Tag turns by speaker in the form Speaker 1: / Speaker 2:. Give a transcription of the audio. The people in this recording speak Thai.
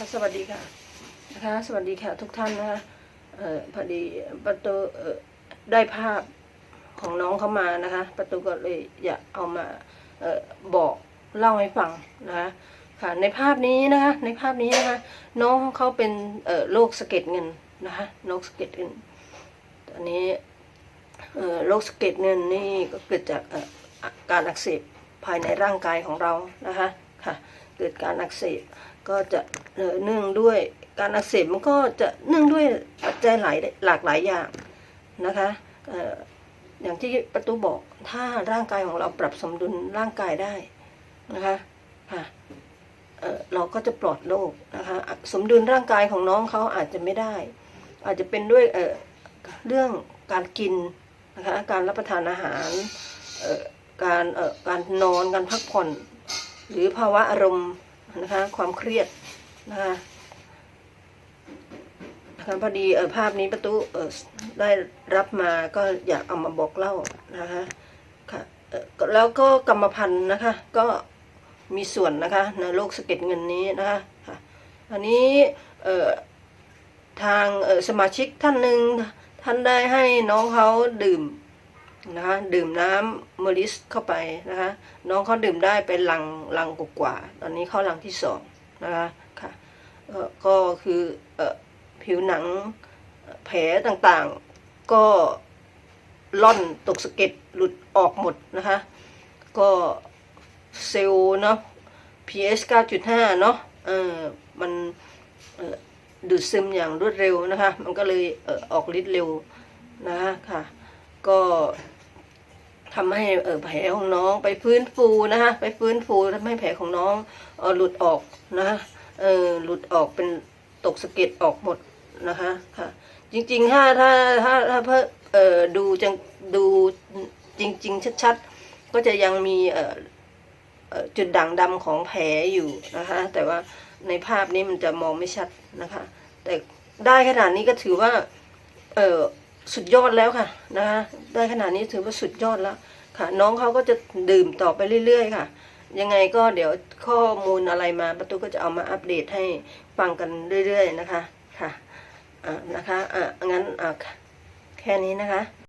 Speaker 1: ค่ะสวัสดีค่ะนะคะสวัสดีค่ะทุกท่านนะคะเอ่อพอดีประตูเอ่อได้ภาพของน้องเขามานะคะ ประตูก็เลยอยากเอามาเอ่อบอกเล่าให้ฟังนะคะค่ะในภาพนี้นะคะในภาพนี้นะคะน้องเขาเป็นเอ่อโรคสะเก็ดเงินนะคะโรคสะเก็ดเงินตอนนี้เอ่อโรคสะเก็ดเงินนี่ก็เกิดจากเอ่อการอักเสบภายในร่างกายของเรานะคะ ค่ะ เกิดการอักเสบก็จะเนื่องด้วยการอักเสบมันก็จะเนื่องด้วยปัจจัยหลายหลากหลายอย่างนะคะอย่างที่ประตูบอกถ้าร่างกายของเราปรับสมดุลร่างกายได้นะคะค่ะเราก็จะปลอดโรคนะคะสมดุลร่างกายของน้องเขาอาจจะไม่ได้ อาจจะเป็นด้วยเเรื่องการกินนะคะการรับประทานอาหารการการนอนการพักผ่อน หรือภาวะอารมณ์นะคะความเครียดนะคะนะคะพอดีเออภาพนี้ประตูเออได้รับมาก็อยากเอามาบอกเล่านะคะค่ะแล้วก็กรรมพันธุ์นะคะก็มีส่วนนะคะในโรคสะเก็ดเงินนี้นะคะค่ะอันนี้เอ่อทางสมาชิกท่านหนึ่งท่านได้ให้น้องเขาดื่ม นะคะดื่มน้ำเมอริสเข้าไปนะคะน้องเขาดื่มได้เป็นลังลังกว่า ตอนนี้เข้าลังที่สองนะคะค่ะก็คือเอผิวหนังแผลต่างๆ ก็ล่อนตกสะเก็ดหลุดออกหมดนะคะ ก็เซลล์เนาะ pH 9.5 เนาะเออมันดูดซึมอย่างรวดเร็วนะคะ มันก็เลยเออออกฤทธิ์เร็วนะคะค่ะ ก็ทำให้เออแผลของน้องไปฟื้นฟูนะคะไปฟื้นฟูทำให้แผลของน้องเออหลุดออกนะคะเออหลุดออกเป็นตกสะเก็ดออกหมดนะคะค่ะ จริงๆถ้าถ้าถ้าถ้าเพื่อเออดูจังดูจริง ๆ ชัดๆ ก็จะยังมีเออจุดด่างดำของแผลอยู่นะคะ แต่ว่าในภาพนี้มันจะมองไม่ชัดนะคะ แต่ได้ขนาดนี้ก็ถือว่าเออ สุดยอดแล้วค่ะนะคะได้ขนาดนี้ถือว่าสุดยอดแล้วค่ะ น้องเขาก็จะดื่มต่อไปเรื่อย ๆ ค่ะ ยังไงก็เดี๋ยวข้อมูลอะไรมาประตูก็จะเอามาอัปเดตให้ฟังกันเรื่อย ๆ นะคะค่ะอ่านะคะอ่างั้นอ่าแค่นี้นะคะ